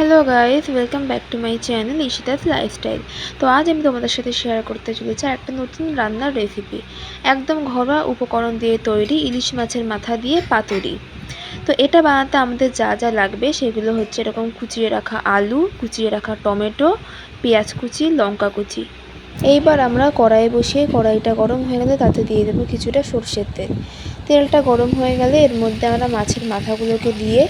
Hello guys welcome back to my channel Ishita's lifestyle তো আজ আমি তোমাদের সাথে শেয়ার করতে চলেছি একটা নতুন রান্নার রেসিপি একদম ঘরোয়া উপকরণ দিয়ে তৈরি ইলিশ মাছের মাথা দিয়ে পাতুরি। তো এটা বানাতে আমাদের যা যা লাগবে সেগুলো হচ্ছে এরকম কুচিয়ে রাখা আলু, কুচিয়ে রাখা টমেটো, পেঁয়াজ কুচি, লঙ্কা কুচি। এইবার আমরা কড়াই বসিয়ে কড়াইটা গরম হয়ে গেলে তাতে দিয়ে দেবো কিছুটা সর্ষের তেল। তেলটা গরম হয়ে গেলে এর মধ্যে আমরা মাছের মাথাগুলোকে দিয়ে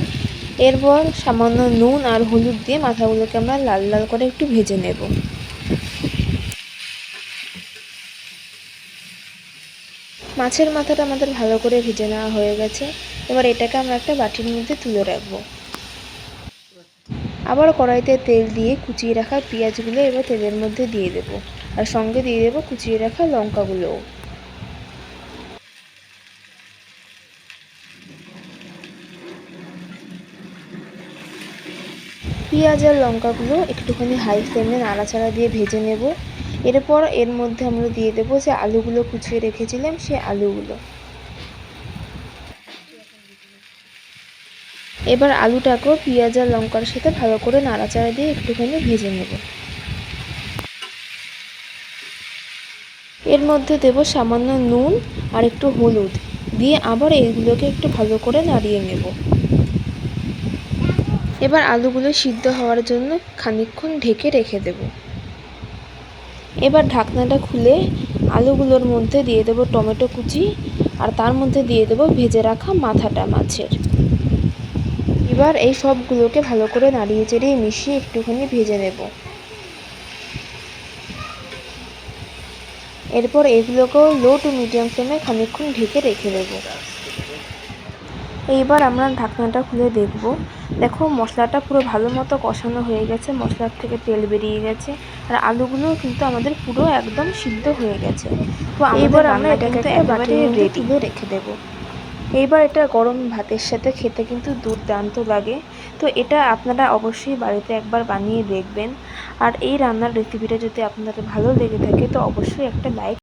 এরপর সামান্য নুন আর হলুদ দিয়ে মাথাগুলোকে আমরা লাল লাল করে একটু ভেজে নেব। মাছের মাথাটা আমাদের ভালো করে ভেজে নেওয়া হয়ে গেছে। এবার এটাকে আমরা একটা বাটির মধ্যে তুলে রাখব। আবার কড়াইতে তেল দিয়ে কুচিয়ে রাখা পেঁয়াজগুলো এবার তেলের মধ্যে দিয়ে দেবো। আর সঙ্গে দিয়ে দেবো কুচিয়ে রাখা লঙ্কাগুলোও। পেঁয়াজ আর লঙ্কাগুলো একটুখানি হাই ফ্লেমে নাড়াচাড়া দিয়ে ভেজে নেব। এরপর এর মধ্যে আমরা দিয়ে দেবো যে আলুগুলো কুচিয়ে রেখেছিলাম সে আলুগুলো। এবার আলুটাকেও পেঁয়াজ আর লঙ্কার সাথে ভালো করে নাড়াচাড়া দিয়ে একটুখানি ভেজে নেব। এর মধ্যে দেব সামান্য নুন আর একটু হলুদ, দিয়ে আবার এইগুলোকে একটু ভালো করে নাড়িয়ে নেব। এবার আলুগুলো সিদ্ধ হওয়ার জন্য খানিকক্ষণ ঢেকে রেখে দেব। এবার ঢাকনাটা খুলে আলুগুলোর মধ্যে দিয়ে দেবো টমেটো কুচি আর তার মধ্যে দিয়ে দেবো ভেজে রাখা মাথাটা মাছের। এবার এই সবগুলোকে ভালো করে নাড়িয়ে চেড়িয়ে মিশিয়ে একটুখানি ভেজে নেব। এরপর এগুলোকেও লো টু মিডিয়াম ফ্লেমে খানিকক্ষণ ঢেকে রেখে দেবো। এইবার আমরা ঢাকনাটা খুলে দেখব। দেখো মশলাটা পুরো ভালো মতো কষানো হয়ে গেছে। মশলার থেকে তেল বেরিয়ে গেছে। আর আলুগুলোও কিন্তু আমাদের পুরো একদম সিদ্ধ হয়ে গেছে। তো এবার আমরা এটা কিন্তু একেবারে রেডি রেখে দেবো। এইবার এটা গরম ভাতের সাথে খেতে কিন্তু দুর্দান্ত লাগে। তো এটা আপনারা অবশ্যই বাড়িতে একবার বানিয়ে দেখবেন। আর এই রান্নার রেসিপিটা যদি আপনাদের ভালো লেগে থাকে তো অবশ্যই একটা লাইক